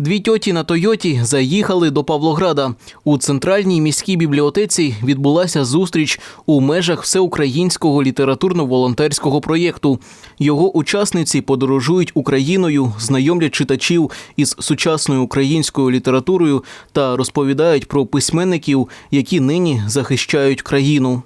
Дві тьоті на Тойоті заїхали до Павлограда. У центральній міській бібліотеці відбулася зустріч у межах всеукраїнського літературно-волонтерського проєкту. Його учасниці подорожують Україною, знайомлять читачів із сучасною українською літературою та розповідають про письменників, які нині захищають країну.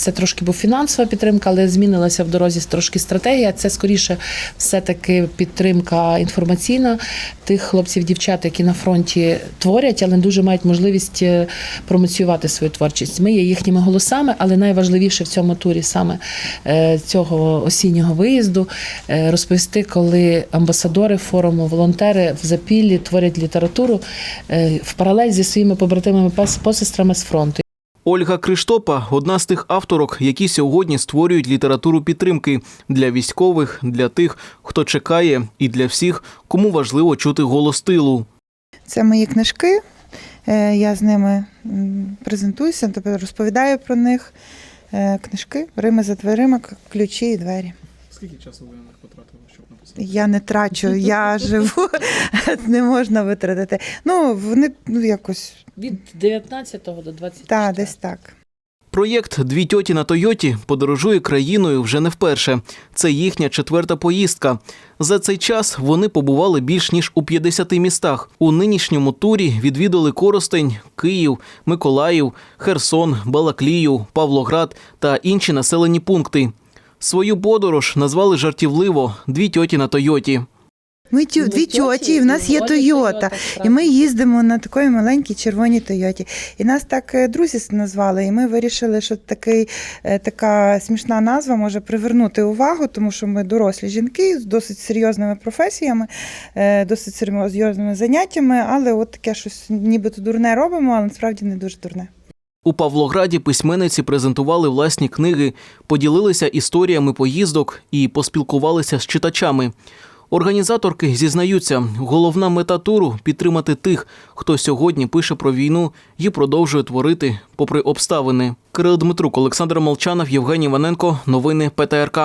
Це трошки був фінансова підтримка, але змінилася в дорозі трошки стратегія. Це скоріше все-таки підтримка інформаційна тих хлопців, дівчат, які на фронті творять, але дуже мають можливість е, промоціювати свою творчість. Ми є їхніми голосами, але найважливіше в цьому турі саме е, цього осіннього виїзду е, розповісти, коли амбасадори форуму, волонтери в запіллі творять літературу в паралель зі своїми побратимами посестрами з фронту. Ольга Криштопа одна з тих авторок, які сьогодні створюють літературу підтримки для військових, для тих, хто чекає, і для всіх, кому важливо чути голос тилу. Це мої книжки. Е, Я з ними презентуюся, тобто розповідаю про них. Е, Книжки, Рими за дверима, ключі і двері. Скільки часу ви на них потратили, щоб написати? Я не трачу, я живу, не можна витратити. Ну, вони ну, якось, Від 19 до 20. так, десь так. Проєкт Дві тьоті на Тойоті подорожує країною вже не вперше. Це їхня четверта поїздка. За цей час вони побували більш ніж у 50 містах. У нинішньому турі відвідали Коростень, Київ, Миколаїв, Херсон, Балаклію, Павлоград та інші населені пункти. Свою подорож назвали жартівливо Дві тьоті на Тойоті. Ми тю, дві тьоті, і в нас є Тойота. І ми їздимо на такій маленькій червоній Тойоті. І нас так е, друзі назвали. І ми вирішили, що такий, е, така смішна назва може привернути увагу, тому що ми дорослі жінки з досить серйозними професіями, е, досить серйозними заняттями, але от таке щось нібито дурне робимо, але насправді не дуже дурне. У Павлограді письменниці презентували власні книги, поділилися історіями поїздок і поспілкувалися з читачами. Організаторки зізнаються, головна мета туру підтримати тих, хто сьогодні пише про війну і продовжує творити попри обставини. Кирил Дмитрук, Олександр Молчанов, Євгеній Ваненко. Новини ПТРК.